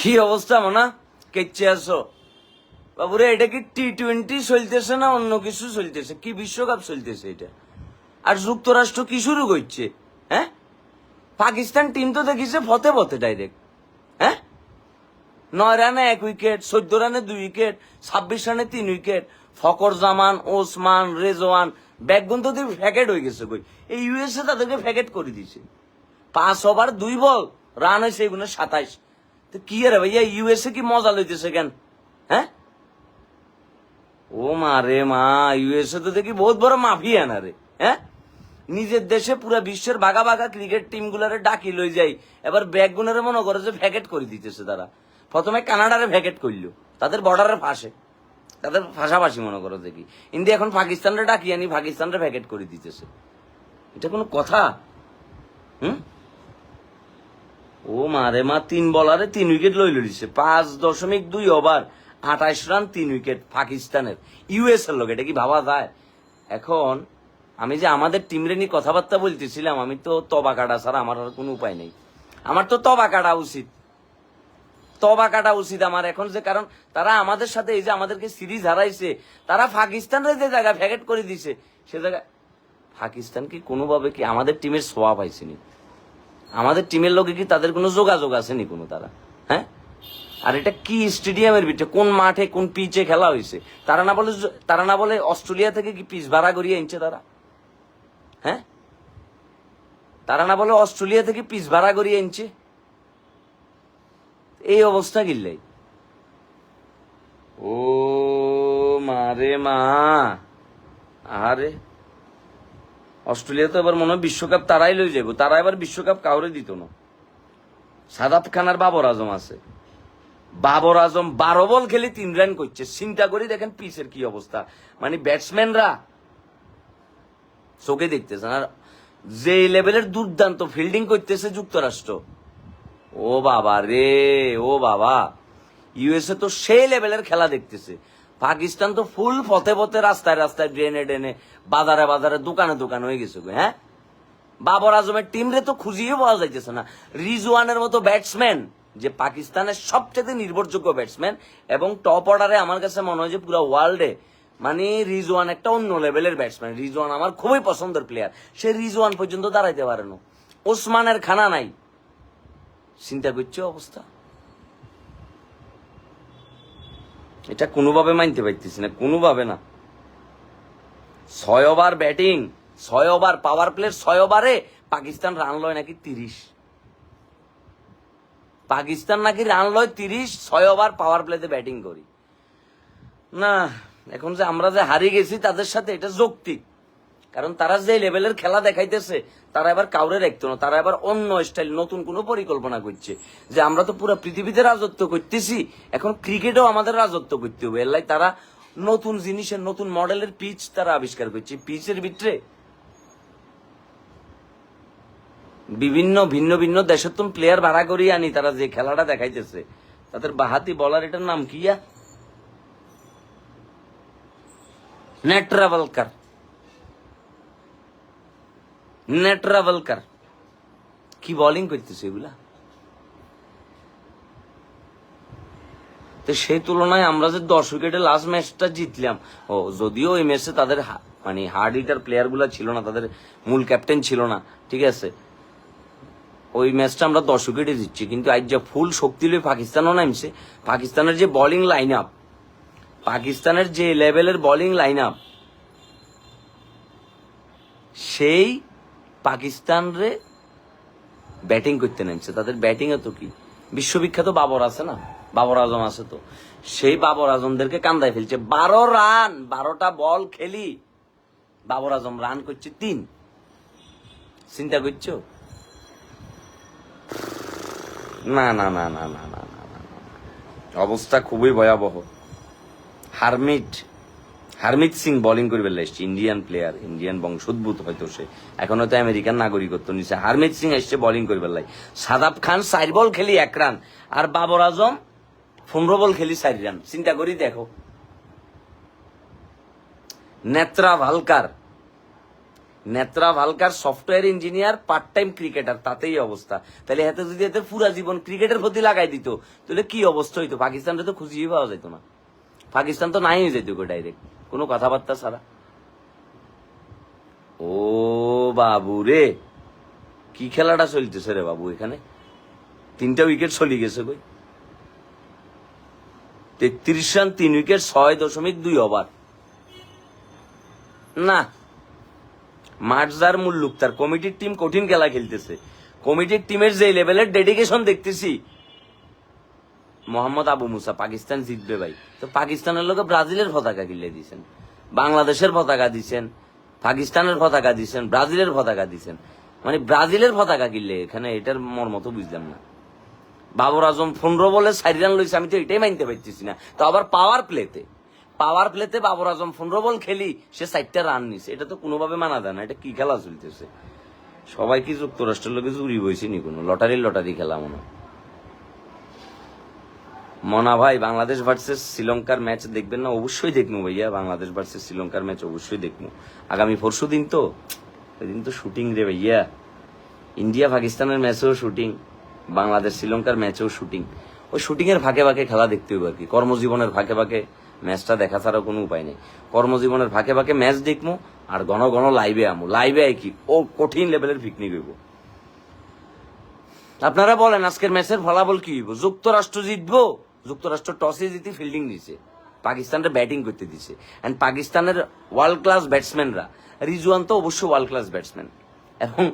কি অবস্থা, মানা? কেচ্ছে আসো বাবুরে, এটা কি টি টোয়েন্টি চলতেছে না অন্য কিছু চলতেছে? কি বিশ্বকাপ চলতেছে এটা? আর যুক্তরাষ্ট্র কি শুরু করছে? হ্যাঁ? পাকিস্তান টিম তো দেখিছে ফতে ফতে ডাইরেক্ট হ্যাঁ? নয় রানে এক উইকেট চোদ্দ রানে দুই উইকেট ছাব্বিশ রানে তিন উইকেট ফকর জামান, ওসমান, রেজওয়ান ব্যাকগুন তো ফ্যাকেট হয়ে গেছে কই? এই ইউএসএ তাদেরকে ফ্যাকেট করে দিছে। পাঁচ ওভার দুই বল রান হয়েছে এগুলো সাতাইশ। তো কি রে ভাইয়া ইউএসএ কি মজা লইতেছে কেন? হ্যাঁ? ও মা রে মা ইউএসএ তো দেখি বহুত বড় মাফিয়া না রে হ্যাঁ? নিজের দেশে পুরা বিশ্বের বাঘা বাঘা ক্রিকেট টিম গুলারে ডাকি লই যাই, এবার ব্যাগ গুনারে মনে করে যে ভ্যাকেট করে দিতেছে তারা। প্রথমে কানাডারে ভ্যাকেট করল, তাদের বর্ডারের ফাঁসে। তাদের ফাঁসাফাঁসি মনে করো দেখি। ইন্ডিয়া এখন পাকিস্তানরে ডাকি আনি, পাকিস্তানরে ভ্যাকেট করে দিতেছে। এটা কোনো কথা? হুম? ও মারে মা, তিন বলারে তিন উইকেট লই লইছে পাঁচ দশমিক দুই ওভার, আঠাইশ রান, তিন উইকেট পাকিস্তানের ইউএস এর লোক, এটা কি ভাবা যায়? এখন, আমি যে আমাদের টিমরে নিয়ে কথাবার্তা বলতেছিলাম, আমি তো তবা কাটা ছাড়া আমার আর কোনো উপায় নেই। আমার তো তবা কাটা উচিত। তবা কাটা উচিত আমার এখন যে, কারণ তারা আমাদের সাথে এই যে আমাদেরকে সিরিজ হারাইছে, তারা পাকিস্তানের যে জায়গা ভ্যাকেট করে দিছে, সে জায়গা পাকিস্তান কি কোনোভাবে কি আমাদের টিমের সোয়া পাইছেনি আমাদের টিমের লোকে কি তাদের কোনো যোগাযোগ আসেনি কোনো তারা? হ্যাঁ? আর এটা কি স্টেডিয়ামের ভিতরে? কোন মাঠে কোন পিচে খেলা হয়েছে? তারা না বলে তারা না বলে অস্ট্রেলিয়া থেকে কি পিচ ভাড়া করিয়ে আনছে তারা? হ্যাঁ? তারা না বলে অস্ট্রেলিয়া থেকে পিচ ভাড়া করিয়ে আনছে? এই অবস্থা গিল্লাই ও মারে মা। আরে অস্ট্রেলিয়া তো এবার মনে হয় বিশ্বকাপ তারাই লই যাব তারা এবার বিশ্বকাপ কাউরে দিত না। সাদাত খানার বাবর আজম আছে। বাবর আজম বারো বল খেলে তিন রান করছে। চিন্তা করি দেখেন পিচের কি অবস্থা। মানে ব্যাটসম্যানরা চোখে দেখতেছে আর যে লেভেলের দুর্দান্ত ফিল্ডিং করতেছে যুক্তরাষ্ট্র, ও বাবা রে, ও বাবা। ইউএসএ তো সেই লেভেলের খেলা দেখতেছে। পাকিস্তান তো ফুল পথে পথে রাস্তায় রাস্তায় ড্রেনে ড্রেনে, বাজারে বাজারে, দোকানে দোকান হয়ে গেছে হ্যাঁ? বাবর আজমের টিম রে তো খুঁজিয়ে পাওয়া যাইতেছে না। রিজওয়ানের মতো ব্যাটসম্যান যে পাকিস্তানের সবচেয়ে নির্ভরযোগ্য ব্যাটসম্যান এবং টপ অর্ডারে আমার কাছে মনে হয় যে পুরো ওয়ার্ল্ডে মানে রিজওয়ান একটা অন্য লেভেলের ব্যাটসম্যান রিজওয়ান আমার খুবই পছন্দের প্লেয়ার সে রিজওয়ান পর্যন্ত দাঁড়াইতে পারে না। ওসমানের খানা নাই। চিন্তা করছ অবস্থা? এটা কোনোভাবে মানতে পারতেছি না, কোনোভাবে না। ছয় ওভার ব্যাটিং, ছয় ওভার পাওয়ার প্লের ছয় ওভারে পাকিস্তান রান লয় নাকি তিরিশ। পাকিস্তান নাকি রান লয় তিরিশ, ছয় ওভার পাওয়ার প্লেতে ব্যাটিং করি। না, এখন যে আমরা যে হারিয়ে গেছি, তাদের সাথে এটা যৌক্তিক। কারণ তারা যে লেভেলের খেলা দেখাইতেছে, তারা এবার কাউরে রাখতো না। তারা এবার অন্য স্টাইল নতুন কোনো পরিকল্পনা করছে। যে আমরা তো পুরো পৃথিবীতে রাজত্ব করতেছি, এখন ক্রিকেটেও আমাদের রাজত্ব করতে হবে। এর লাই তারা নতুন জিনিসের, নতুন মডেলের পিচ তারা আবিষ্কার করছে। পিচের ভিতরে বিভিন্ন, ভিন্ন ভিন্ন দেশের তুম প্লেয়ার ভাড়া করিয়ে আনি তারা যে খেলাটা দেখাইতেছে। তাদের বাহাতি বলার এটার নাম কি নেট্রাভেলকার নেট্রাভেলকার কি বোলিং করতেছে এগুলা? তো সেই তুলনায় আমরা যে দশ উইকেটে লাস্ট ম্যাচটা জিতলাম, ও, যদিও ওই ম্যাচে তাদের মানে হার্ড হিটার প্লেয়ারগুলা ছিল না, তাদের মূল ক্যাপ্টেন ছিল না, ঠিক আছে? ওই ম্যাচটা আমরা দশ উইকেটে জিতছি, কিন্তু আজ যা ফুল শক্তি লই পাকিস্তানও নামছে, পাকিস্তানের যে বোলিং লাইন আপ পাকিস্তানের যে লেভেলের বোলিং লাইন আপ সেই পাকিস্তান রে ব্যাটিং করতে নেমছে। তাদের ব্যাটিংয়ে তো কি? বিশ্ববিখ্যাত বাবর আছে না? বাবর আজম আছে তো। সেই বাবর আজমদেরকে কান্দায় ফেলছে। বারো রান, বারোটা বল খেলি। বাবর আজম রান করছে তিন। চিন্তা করছ? না না না না না না অবস্থা খুবই ভয়াবহ। হারমিট হারমিত সিং বোলিং করবে এসছে। ইন্ডিয়ান প্লেয়ার ইন্ডিয়ান বংশোদ্ভূত হয়তো সে। এখন হয়তো আমেরিকান নাগরিকত্ব নিছে। হারমিত সিং এসছে বোলিং করবে লাই সাদাব খান চার বল খেলি এক রান আর বাবর আজম পনেরো বল খেলি চার রান চিন্তা করি দেখো। Netravalkar. Netravalkar software engineer part time cricketer তাতেই অবস্থা। তাহলে এতে যদি এতে পুরা জীবন ক্রিকেটের প্রতি লাগাই দিত, তাহলে কি অবস্থা হইতো? পাকিস্তানটা তো খুঁজিয়ে পাওয়া যেত না। পাকিস্তান তো নাই হয়ে যেত ডাইরেক্ট কোনো কথাবার্তা ছাড়া। ও বাবু রে, কি খেলাটা চলতেছে রে বাবু এখানে? তিনটা উইকেট চলে গেছে কই? তেত্রিশ রান, তিন উইকেট ছয় দশমিক দুই ওভার না, মার্জার মুল্লুক, তার কমিটির টিম কঠিন খেলা খেলতেছে। কমিটির টিমের যে লেভেলের ডেডিকেশন দেখতেছি মোহাম্মদ আবু মুসা পাকিস্তান জিতবে ভাই। তো পাকিস্তানের লোকে ব্রাজিলের পতাকা কিনলে দিছেন, বাংলাদেশের পতাকা দিছেন, পাকিস্তানের পতাকা দিছেন, ব্রাজিলের পতাকা দিছেন। মানে ব্রাজিলের পতাকা কিনলে এখানে এটার মর্ম তো বুঝলাম না। বাবর আজম পনেরো বলে চারি রান লইছে, আমি তো এটাই মানতে পারতেছি না। তো আবার পাওয়ার প্লেতে পাওয়ার প্লেতে বাবর আজম পনেরো বল খেলি, সে চারটা রান নিছে। এটা তো কোনোভাবে মানা যায় না, এটা কি খেলা চলতেছে? সবাই কি যুক্তরাষ্ট্রের লোকে চুরি বইছে নি কোনো? লটারি লটারি খেলা মনে হয়। মনা ভাই, বাংলাদেশ ভার্সেস শ্রীলঙ্কার ম্যাচ দেখবেন না? অবশ্যই দেখব ভাইয়া। বাংলাদেশ ভার্সেস শ্রীলঙ্কার ম্যাচ অবশ্যই দেখব। আগামী পরশু দিন তো? ওই দিন তো শুটিং রে ভাইয়া। ইন্ডিয়া পাকিস্তানের ম্যাচেও শুটিং বাংলাদেশ শ্রীলঙ্কার ম্যাচেও শুটিং ওই শুটিং এর ফাঁকে ফাঁকে খেলা দেখতে হবে আর কি। কর্মজীবনের ফাঁকে ফাঁকে ম্যাচটা দেখা ছাড়া কোনো উপায় নেই। কর্মজীবনের ফাঁকে ফাঁকে ম্যাচ দেখব আর ঘন ঘন লাইভে আমো লাইভে কি? ও কঠিন লেভেলের পিকনিক হইব। আপনারা বলেন, আজকের ম্যাচের ফলাফল কি হইব? যুক্তরাষ্ট্র জিতবো? যুক্তরাষ্ট্র টসে জিতে ফিল্ডিং দিছে পাকিস্তানরা ব্যাটিং করতে দিছে এন্ড পাকিস্তানের ওয়ার্ল্ড ক্লাস ব্যাটসম্যানরা রিজওয়ান তো অবশ্যই ওয়ার্ল্ড ক্লাস ব্যাটসম্যান এবং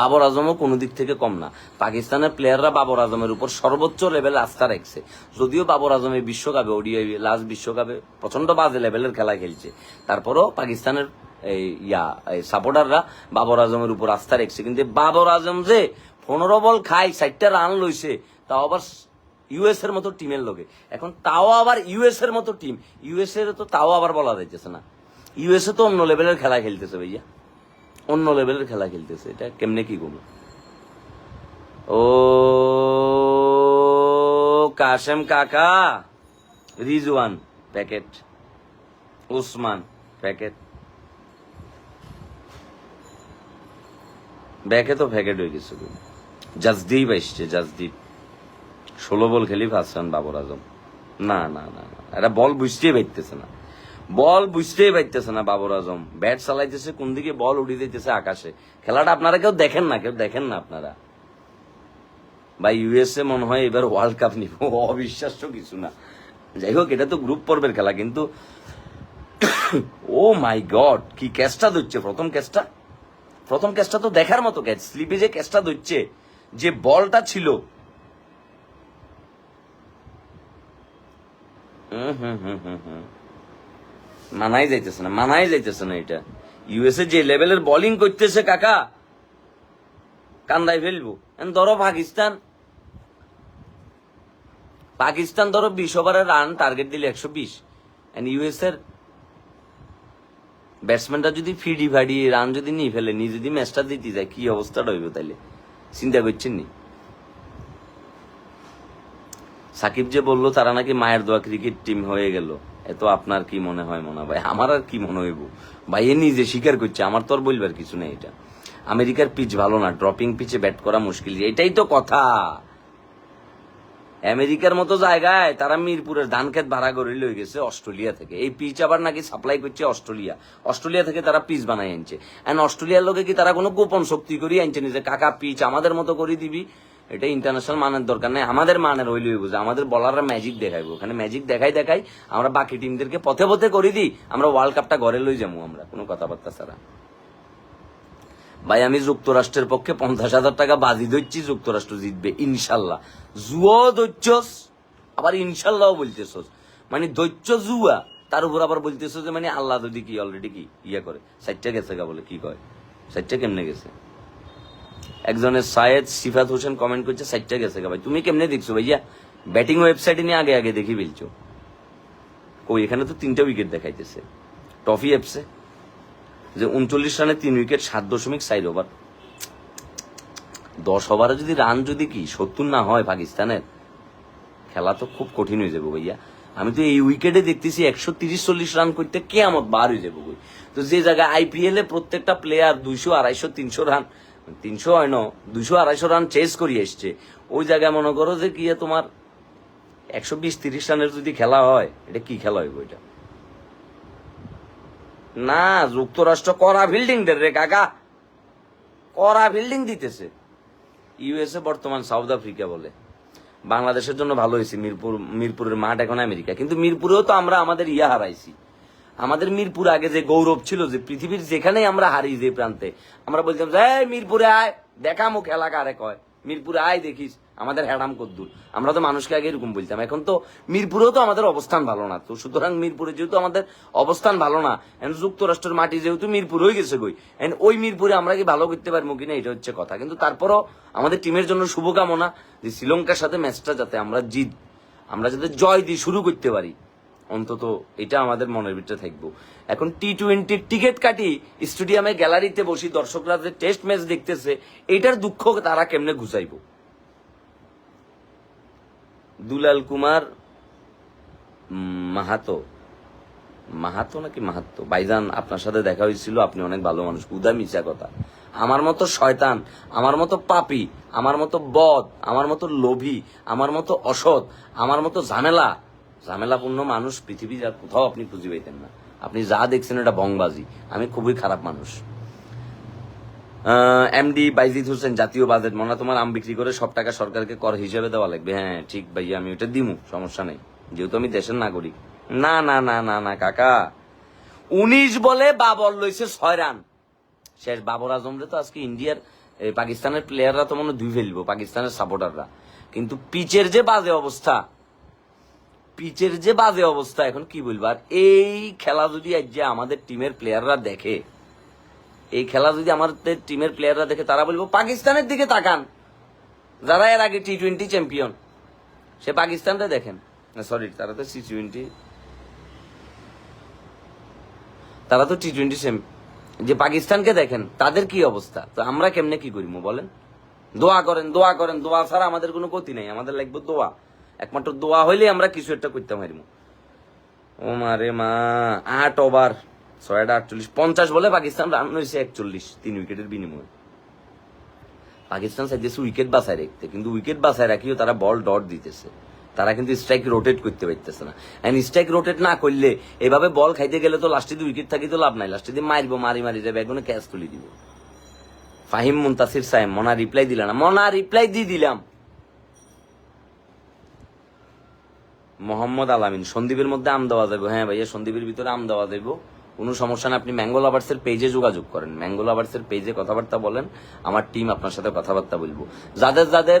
বাবর আজমও কোনো দিক থেকে কম না। পাকিস্তানের প্লেয়াররা বাবর আজমের উপর সর্বোচ্চ লেভেলে আস্থা রাখছে। যদিও বাবর আজম এই বিশ্বকাপে, ওডিআই লাস্ট বিশ্বকাপে প্রচণ্ড বাজে লেভেলের খেলা খেলছে। তারপরও পাকিস্তানের এই ইয়া সাপোর্টাররা বাবর আজমের উপর আস্থা রাখছে। কিন্তু বাবর আজম যে পনেরো বল খায় ষাটটা রান লইছে, তাও আবার ইউএস এর মতো টিমের লোকে। এখন তাও আবার ইউএস এর মতো টিম ইউএস এর তো তাও আবার বলা যাইতেছে না। ইউএসএ তো অন্য লেভেলের খেলা খেলতেছে ভাইয়া। অন্য লেভেলের খেলা খেলতেছে। এটা কেমনে কি করব ও কাশেম কাকা, রিজওয়ান প্যাকেট উসমান প্যাকেট ব্যাকে তো প্যাকেট হয়ে গেছে। গো। জাজদীপ আসছে, জাজদীপ। ষোলো বল খেলি ফার্স্ট রান বাবর আজম। না না না না এটা বল বুঝতেই পারতেছে না। বল বুঝতেই পারতেছে না বাবর আজম। ব্যাট চালাইতেছে, কোন দিকে বল উড়িয়ে দিতেছে আকাশে। খেলাটা আপনারা কেউ দেখেন না, কেউ দেখেন না আপনারা। বা ইউএসএ মনে হয় এবার ওয়ার্ল্ড কাপ নিব। অবিশ্বাস্য কিছু না। যাই হোক, এটা তো গ্রুপ পর্বের খেলা, কিন্তু ও মাই গড কি ক্যাচটা ধরছে, প্রথম ক্যাচটা? প্রথম ক্যাচটা তো দেখার মতো ক্যাচ স্লিপে যে ক্যাচটা ধরছে। যে বলটা ছিল হুম হুম হুম হুম হুম মানাই যাইতেছে না, মানাই যাইতেছে না এটা। ইউএসএ যে লেভেলের বোলিং করতেছে কাকা, কান্দায় ফেলব। ধরো পাকিস্তান। পাকিস্তান ধরো বিশ ওভারে রান টার্গেট দিলে একশো বিশ। ইউএস এর ব্যাটসম্যানটা যদি ফিডি ফাডি রান যদি নিয়ে ফেলে নি যদি ম্যাচটা দিতে যায়, কি অবস্থাটা হইব তাইলে? চিন্তা করছেন নি? সাকিব যে বলল, তারা নাকি মায়ের দোয়া ক্রিকেট টিম হয়ে গেল। এত আপনার কি মনে হয় মনে ভাই? আমার আর কি মনে হইব? ভাই, এ নিজে স্বীকার করছে, আমার তো আর বলবার কিছু নেই এটা। আমেরিকার পিচ ভালো না ড্রপিং পিচে ব্যাট করা মুশকিল এটাই তো কথা। আমেরিকার মতো জায়গায় তারা মিরপুরের ধান ক্ষেত ভাড়া করে লই গেছে অস্ট্রেলিয়া থেকে। এই পিচ আবার নাকি সাপ্লাই করছে অস্ট্রেলিয়া। অস্ট্রেলিয়া থেকে তারা পিচ বানাই আনছে। এন্ড অস্ট্রেলিয়ার লোকে কি তারা কোনো গোপন শক্তি করি আনছে নিজে কাকা পিচ আমাদের মতো করে দিবি। এটা ইন্টারন্যাশনাল মানের দরকার নাই। আমাদের মানের হইলে বুঝে আমাদের বলাররা ম্যাজিক দেখাইবো। ওখানে ম্যাজিক দেখাই দেখাই আমরা বাকি টিমদেরকে পথে পথে করে দিই, আমরা ওয়ার্ল্ড কাপটা ঘরে লই যাব আমরা, কোনো কথাবার্তা ছাড়া। ভাই, আমি যুক্তরাষ্ট্রের পক্ষে পঞ্চাশ হাজার টাকা বাজি ধরছি, যুক্তরাষ্ট্র জিতবে, ইনশাল্লাহ। জুয়াও ধরছস, আবার ইনশাল্লাহও বলতেছস। মানে ধৈর্য জুয়া, তার উপর আবার বলতেছো যে মানে আল্লাহ যদি কি অলরেডি কি ইয়ে করে। সাইটটা গেছে গা বলে, কি কয়? সাইটটা কেমনে গেছে? একজনের সায়েদ সিফাত হোসেন কমেন্ট করছে সাইটটা গেছে ভাই। তুমি কেমনে দেখছ ভাইয়া? ব্যাটিং ওয়েবসাইটে নিয়ে আগে আগে দেখি বলছো। ওই এখানে তো তিনটা উইকেট দেখাইতেছে। টফি অ্যাপসে যে উনচল্লিশ রানে তিন উইকেট সাত দশমিক সাইড ওভার দশ ওভারে যদি রান যদি কি, সত্তর না হয় পাকিস্তানের, খেলা তো খুব কঠিন হয়ে যাবে ভাইয়া। আমি তো এই উইকেটে দেখতেছি একশো তিরিশ, চল্লিশ রান করতে কে আমার বার হয়ে যাব। তো যে জায়গায় আইপিএল এ প্রত্যেকটা প্লেয়ার দুইশো, আড়াইশো, তিনশো রান তিনশো হয় না, দুইশো, আড়াইশো রান চেস করিয়ে এসছে। ওই জায়গায় মনে করো যে কি তোমার একশো বিশ, তিরিশ রানের যদি খেলা হয়, এটা কি খেলা হয় বইটা না, যুক্তরাষ্ট্র করা বিল্ডিং দের রে কাকা। করা বিল্ডিং দিতেছে। ইউএসএ বর্তমান সাউথ আফ্রিকা বলে। বাংলাদেশের জন্য ভালো হয়েছে, মিরপুর, মিরপুরের মাঠ এখন আমেরিকা। কিন্তু মিরপুরেও তো আমরা আমাদের ইয়া হারাইছি। আমাদের মিরপুর আগে যে গৌরব ছিল, যে পৃথিবীর যেখানেই আমরা হারি যে প্রান্তে, আমরা বলতাম যে "এই মিরপুরে আয় দেখামো খেলা কারে কয়, মিরপুরে আয় দেখিস, আমাদের হ্যাডাম কদ্দুর। আমরা তো মানুষকে আগে এরকম বলতাম, এখন তো মিরপুরেও তো আমাদের অবস্থান ভালো না, তো সুতরাং মিরপুরে যেহেতু আমাদের অবস্থান ভালো না যুক্তরাষ্ট্রের মাটি যেহেতু মিরপুর হয়ে গেছে গই এখন ওই মিরপুরে আমরা কি ভালো করতে পারব কিনা, এটা হচ্ছে কথা। কিন্তু তারপরও আমাদের টিমের জন্য শুভকামনা যে শ্রীলঙ্কার সাথে ম্যাচটা যাতে আমরা জিত, আমরা যাতে জয় দিয়ে শুরু করতে পারি। অন্তত এটা আমাদের মনের ভিতরে থাকব। এখন টি টোয়েন্টির টিকিট কাটি স্টেডিয়ামে গ্যালারিতে বসি দর্শকরা যে টেস্ট ম্যাচ দেখতেছে, এটার দুঃখ তারা কেমনে ঘুচাইবো? দুলাল কুমার মাহাতো। মাহাতো নাকি মাহাতো? বাইজান আপনার সাথে দেখা হয়েছিল, আপনি অনেক ভালো মানুষ উদা মিশা কথা। আমার মতো শয়তান, আমার মতো পাপি, আমার মতো বদ, আমার মতো লোভী, আমার মতো অসৎ, আমার মতো ঝামেলা ঝামেলাপূর্ণ মানুষ, পৃথিবী যা কোথাও আপনি খুঁজে পেতেন না। আপনি যা দেখছেন এটা বংবাজি। আমি খুবই খারাপ মানুষ। এমডি বাইজিদ হোসেন, জাতীয় বাজেট মনে হয় তোমার আম বিক্রি করে সব টাকা সরকারকে কর হিসেবে দেওয়া লাগবে। হ্যাঁ ঠিক ভাইয়া, আমি ওটা দিমু, সমস্যা নেই। যেহেতু আমি দেশের নাগরিক। না না না না না, কাকা। উনিশ বলে বাবর লইছে ছয় রান। শেষ, বাবর আজমরে তো আজকে ইন্ডিয়ার পাকিস্তানের প্লেয়াররা তো মনে হয় ধুই ফেলব, পাকিস্তানের সাপোর্টাররা কিন্তু পিচের যে বাজে অবস্থা পিচের যে বাজে অবস্থা, এখন কি বলব? আর এই খেলা যদি যে আমাদের টিমের প্লেয়াররা দেখে, এই খেলা যদি আমাদের টিমের প্লেয়াররা দেখে, তারা বলব, পাকিস্তানের দিকে তাকান। যারা এর আগে টি টোয়েন্টি চ্যাম্পিয়ন সে পাকিস্তানটা দেখেন। সরি তারা তো টি টোয়েন্টি তারা তো টি টোয়েন্টি যে পাকিস্তানকে দেখেন, তাদের কি অবস্থা? তো আমরা কেমনে কি করিমু বলেন? দোয়া করেন দোয়া করেন, দোয়া ছাড়া আমাদের কোনো ক্ষতি নেই। আমাদের লাগবে দোয়া। একমাত্র দোয়া হইলে আমরা কিছু একটা করতে পারিমু ও মারে মা, আট ওভার ছয়টা আটচল্লিশ, পঞ্চাশ বলে পাকিস্তান রান হয়েছে একচল্লিশ, তিন উইকেটের বিনিময়ে। পাকিস্তান চাইতেছে উইকেট বাঁচায় রাখতে, কিন্তু উইকেট বাঁচায় রাখিও তারা বল ডট দিতেছে। তারা কিন্তু স্ট্রাইক রোটেট করতে পারতেছে না। এন্ড স্ট্রাইক রোটেট না করলে এভাবে বল খাইতে গেলে তো লাস্টে উইকেট থাকি তো লাভ নাই। লাস্টে দিয়ে মারবো, মারি মারি, যাবে, এখন ক্যাচ তুলে দিব। ফাহিম মুন্তাসির সাহেব, মনা রিপ্লাই দিল না। মনা রিপ্লাই দিয়ে দিলাম। মোহাম্মদ আলামিন, সন্দীপের মধ্যে আম দেওয়া যাবে হ্যাঁ ভাইয়া, সন্দীপের ভিতরে আম দেওয়া যাবে কোনো সমস্যা না আপনি ম্যাঙ্গো লাভার্সের পেজে যোগাযোগ করেন। ম্যাঙ্গো লাভার্সের পেজে কথাবার্তা বলেন, আমার টিম আপনার সাথে কথাবার্তা বলব। যাদের যাদের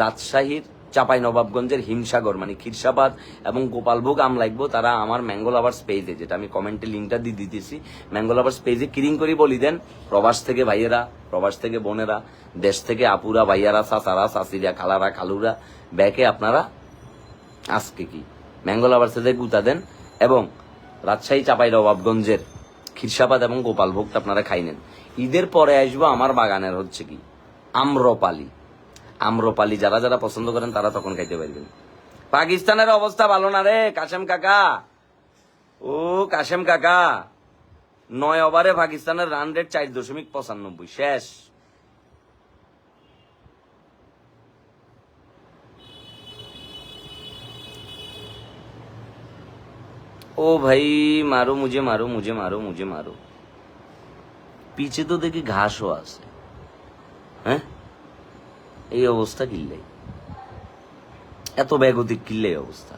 রাজশাহীর চাপাই নবাবগঞ্জের হিমসাগর মানে ক্ষীরসাবাদ এবং গোপালভোগ আম লাগবো, তারা আমার ম্যাঙ্গো লাভার্স পেজে যেটা আমি কমেন্টে লিঙ্কটা দিয়ে দিতেছি, ম্যাঙ্গো লাভার্স পেজে কিরিং করি বলি দেন, প্রবাস থেকে ভাইয়েরা, প্রবাস থেকে বোনেরা, দেশ থেকে আপুরা, ভাইয়ারা সাসারা সাসিরা খালারা, খালুরা, ব্যাকে আপনারা আজকে কি? ম্যাঙ্গো আবারসে গুতা দেন এবং রাজশাহী চাপাই নবাবগঞ্জের খিরসাবাদ এবং গোপালভোগটা আপনারা খাই নেন। ঈদের পরে আসব আমার বাগানের হচ্ছে কি? আম্রপালি। আম্রপালি যারা যারা পছন্দ করেন তারা তখন খাইতে পারবেন। পাকিস্তানের অবস্থা ভালো না রে, কাশেম কাকা। ও, কাশেম কাকা। নয় ওভারে পাকিস্তানের রান রেট চার দশমিক পঁচানব্বই, শেষ। ओ भाई मारो मुझे मारो मुझे मारो मुझे मारो পিছে তো দেখি ঘাসও আছে হ্যাঁ এই অবস্থা কিনলে এত ব্যাগতিক কিনলে এই অবস্থা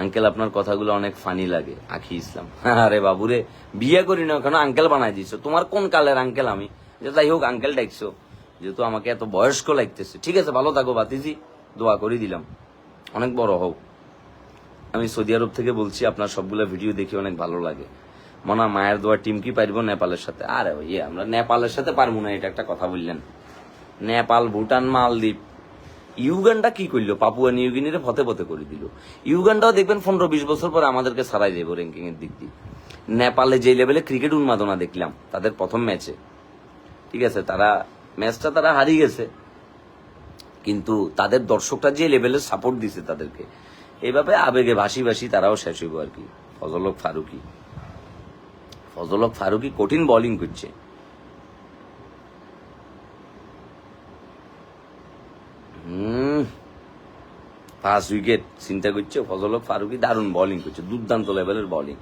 আঙ্কেল আপনার কথাগুলো অনেক ফানি লাগে আখি ইসলাম আরে বাবুরে বিয়ে করি না কেন আঙ্কেল বানাই দিছো তোমার কোন কালের আঙ্কেল আমি যে যাই হোক আঙ্কেল ডাকছো যেহেতু আমাকে এত বয়স্ক লাগতেছে ঠিক আছে ভালো থাকো বাতিজি দোয়া করে দিলাম অনেক বড় হও। আমি সৌদি আরব থেকে বলছি, আপনার সবগুলো ভিডিও দেখে অনেক ভালো লাগে। মনা, মায়ের দোয়া টিম কি পারব নেপালের সাথে? আরে ইয়ে আমরা নেপালের সাথে পারব না, এটা একটা কথা বললেন। নেপাল, ভুটান, মালদ্বীপ। ইউগান্ডা কি করল? পাপুয়া নিউগিনিরে ফতে ফতে করে দিল। ইউগান্ডাও দেখবেন পনেরো বিশ বছর পরে আমাদেরকে সারাই দেবো র্যাঙ্কিং এর দিক দিয়ে। নেপালে যে লেভেলে ক্রিকেট উন্মাদনা দেখলাম, তাদের প্রথম ম্যাচে ঠিক আছে, তারা ম্যাচটা তারা হারিয়ে গেছে। কিন্তু তাদের দর্শকরা যে লেভেলের সাপোর্ট দিছে তাদেরকে। এইভাবে আবেগে ভাসি ভাসি তারাও শেষ হইব আর কি। ফজলক ফারুকি। ফজলক ফারুকি কঠিন বোলিং করছে। ফার্স্ট উইকেট চিন্তা করছে ফজলক ফারুকি দারুণ বোলিং করছে, দুর্দান্ত লেভেলের বোলিং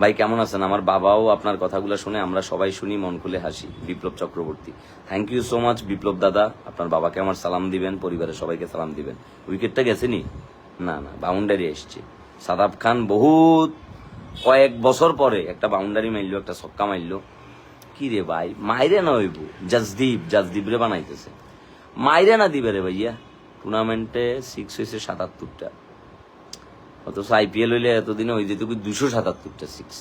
ভাই, কেমন আছেন? আমার বাবাও আপনার কথাগুলো শুনে আমরা সবাই শুনি, মন খুলে হাসি। Biplab Chakraborty. Thank you so much Biplab দাদা। আপনার বাবাকে আমার সালাম দিবেন, পরিবারের সবাইকে সালাম দিবেন। উইকেটটা গেছেনি? না না বাউন্ডারি এসছে। সাদাব খান বহুত, কয়েক বছর পরে একটা বাউন্ডারি মারলো একটা ছক্কা মারলো কি রে ভাই, মাইরে না হইব জাজদীপ জাজদীপ রে বানাইতেছে। মাইরে না দিবে রে ভাইয়া। টুর্নামেন্টে সিক্স হয়েছে সাতাত্তরটা। অথচ আইপিএল হইলে এতদিনে ওই যেটুকু দুশো সাতাত্তরটা সিক্স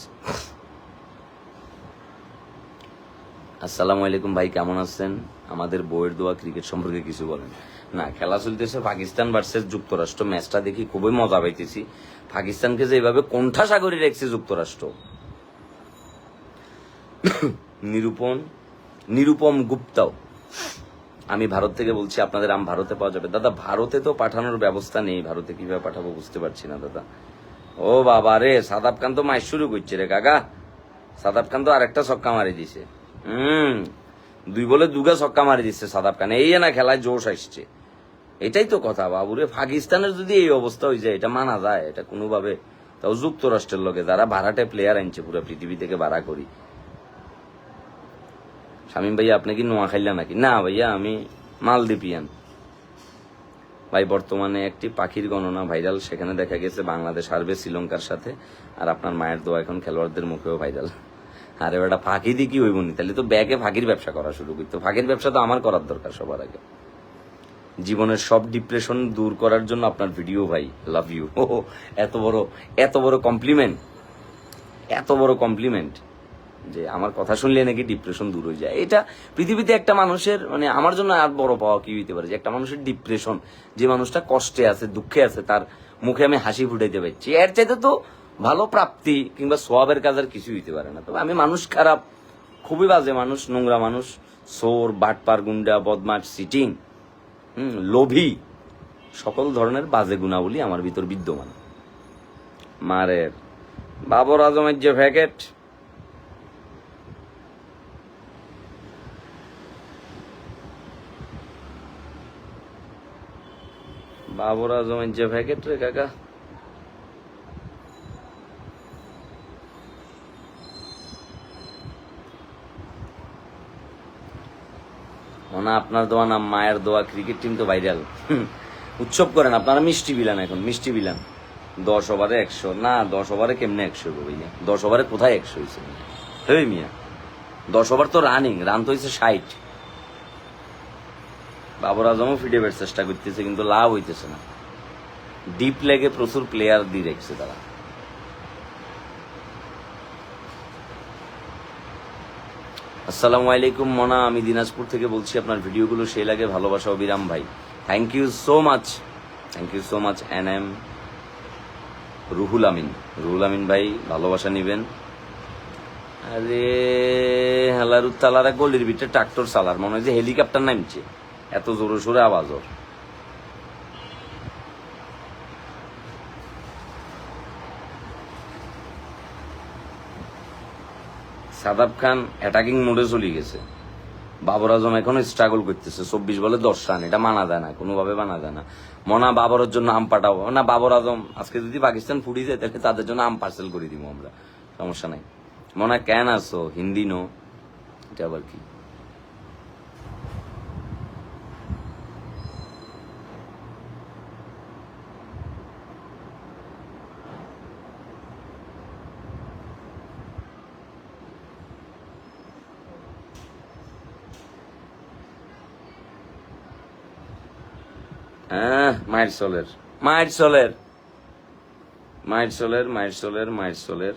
আসসালামু আলাইকুম ভাই, কেমন আছেন? আমাদের বইয়ের দোয়া ক্রিকেট সম্পর্কে কিছু বলেন। না, খেলা চলতেছে পাকিস্তান ভার্সেস যুক্তরাষ্ট্র। ম্যাচটা দেখি খুবই মজা পাইতেছি। পাকিস্তানকে যেভাবে কোণঠা সাগরে রেখেছে যুক্তরাষ্ট্র। নিরূপণ, নিরুপম গুপ্তাও। আমি ভারত থেকে বলছি, আপনাদের আম ভারতে পাওয়া যাবে। দাদা, ভারতে তো পাঠানোর ব্যবস্থা নেই। ভারতে কীভাবে পাঠাবো বুঝতে পারছি না, দাদা। ও বাবা রে, সাদাব খান তো মাইশ শুরু করছে রে, কাকা। সাদাব খান তো আরেকটা ছক্কা মারি দিছে। হুম, দুই বলে দুগা ছক্কা মারি দিচ্ছে সাদাব খান। এই না খেলায় জোশ আসছে। এটাই তো কথা, বাবুরে। পাকিস্তানের যদি এই অবস্থা হয়ে যায়, এটা মানা যায়, এটা কোনোভাবে। তাও যুক্তরাষ্ট্রের লোকে, যারা ভাড়াটে প্লেয়ার আনছে, পুরো পৃথিবী থেকে ভাড়া করি। শামীম ভাইয়া আপনি কি নোয়া খাইলা নাকি? না ভাইয়া, আমি মালদ্বীপিয়ান ভাই, বর্তমানে একটি পাখির গণনা ভাইরাল, সেখানে দেখা গেছে বাংলাদেশ হারবে শ্রীলঙ্কার সাথে, আর আপনার মায়ের দোয়া এখন খেলোয়াড়দের মুখেও ভাইরাল। আরে বেটা, ফাঁকি দিয়ে কি হইব নি? তাহলে তো ব্যাগে ফাঁকির ব্যবসা করা শুরু করতো ফাঁকির ব্যবসা তো আমার করার দরকার সবার আগে। জীবনের সব ডিপ্রেশন দূর করার জন্য আপনার ভিডিও ভাই লাভ ইউ ও এত বড় এত বড় কমপ্লিমেন্ট এত বড় কমপ্লিমেন্ট যে আমার কথা শুনলে নাকি ডিপ্রেশন দূর হয়ে যায়। এটা পৃথিবীতে একটা মানুষের মানে আমার জন্য আর বড় পাওয়া কি হইতে পারে যে একটা মানুষের ডিপ্রেশন যে মানুষটা কষ্টে আছে, দুঃখে আছে, তার মুখে আমি হাসি ফুটাইতে পারছি। এর চাইতে তো ভালো প্রাপ্তি কিংবা সোয়াবের কাজ আর কিছু হইতে পারে না। তবে আমি মানুষ খারাপ, খুবই বাজে মানুষ, নোংরা মানুষ সোর বাটপার, গুন্ডা বদমাট সিটিং হুম, লোভী, সকল ধরনের বাজে গুণাবলী আমার ভিতর বিদ্যমান। মারের বাবর আজমের যে প্যাকেট বাবর আজমের যে প্যাকেট রে কাকা। হয় আপনার দোয়া নাম মায়ের দোয়া ক্রিকেট টিম তো ভাইরাল উৎসব করেন আপনারা, মিষ্টি বিলান এখন, মিষ্টি বিলান। দশ ওভারে একশো, না, দশ ওভারে কেমনে একশো গো ভাইয়া? দশ ওভারে কোথায় একশো হয়েছে হেই মিয়া। দশ ওভার তো রানিং রান তো হয়েছে ষাট। বাবর আজমও ফিটে বের চেষ্টা করতেছে, কিন্তু লাভ হইতেছে না। ডিপ লেগে প্রচুর প্লেয়ার দিয়ে রেখেছে তারা। আসসালামু আলাইকুম, মনা। আমি দিনাজপুর থেকে বলছি, আপনার ভিডিওগুলো সেই লাগে, ভালোবাসা অবিরাম ভাই। Thank you so much thank you so much N M Ruhul Amin. Ruhul Amin ভাই, ভালোবাসা নিবেন। আরে, হেলারু তালারা গলির ভিতরে ট্রাক্টর চালার, মনে হয় যে হেলিকপ্টার নামছে। এত জোরে সোরে আওয়াজ ওর। সাদাব খান অ্যাটাকিং মোডে চলে গেছে। বাবর আজম এখনও স্ট্রাগল করতেছে। চব্বিশ বলে দশ রান, এটা মানা যায় না, কোনোভাবে মানা যায় না। মনা বাবরের জন্য আম পাঠাবো না বাবর আজম আজকে যদি পাকিস্তান ফুটি যায়, তাহলে তাদের জন্য আম পার্সেল করে দিব আমরা। সমস্যা নাই। মনা, কেন আসো? হিন্দি নো। এটা আবার কি? হ্যাঁ মায়ের সোলের মায়ের সোলের মায়ের সোলের মায়ের সোলের মায়ের সোলের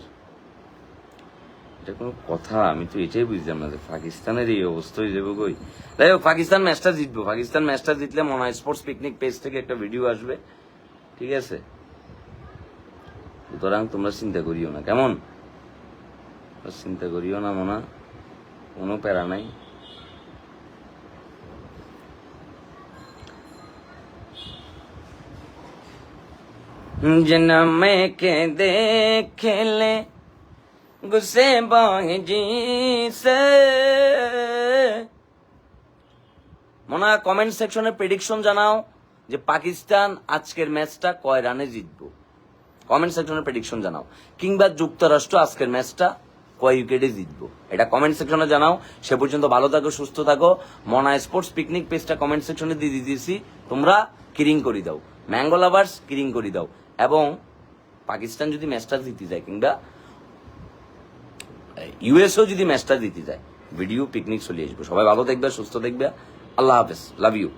এটা কোনো কথা, আমি তো এটাই বুঝলাম না যে পাকিস্তানের এই অবস্থা হয়ে যাবে কই। যাই হোক, পাকিস্তান ম্যাচটা জিতবো। পাকিস্তান ম্যাচটা জিতলে মনে হয় স্পোর্টস পিকনিক পেজ থেকে একটা ভিডিও আসবে। ঠিক আছে? সুতরাং তোমরা চিন্তা করিও না। কেমন? চিন্তা করিও না, মনে। কোনো প্যারা নাই। जन्म के देखले गुस्से बाजी से মনে হয় কমেন্ট সেকশনে প্রেডিকশন জানাও যে পাকিস্তান আজকের ম্যাচটা কয় রানে জিতবো কমেন্ট সেকশনে প্রেডিকশন জানাও কিংবা যুক্তরাষ্ট্র আজকের ম্যাচটা কয় উইকেটে জিতবো এটা কমেন্ট সেকশনে জানাও সে পর্যন্ত ভালো থাকো সুস্থ থাকো মনা স্পোর্টস পিকনিক পেজটা কমেন্ট সেকশনে দিয়ে দিয়েছি তোমরা কিরিং করে দাও ম্যাঙ্গো লাভার্স কিরিং করে দাও এবং পাকিস্তান যদি ম্যাচটা জিতে যায় কিংবা ইউএসও যদি ম্যাচটা জিতে যায় ভিডিও পিকনিক চলে আসব। সবাই ভালো দেখবে সুস্থ দেখবে আল্লাহ হাফেজ। Love you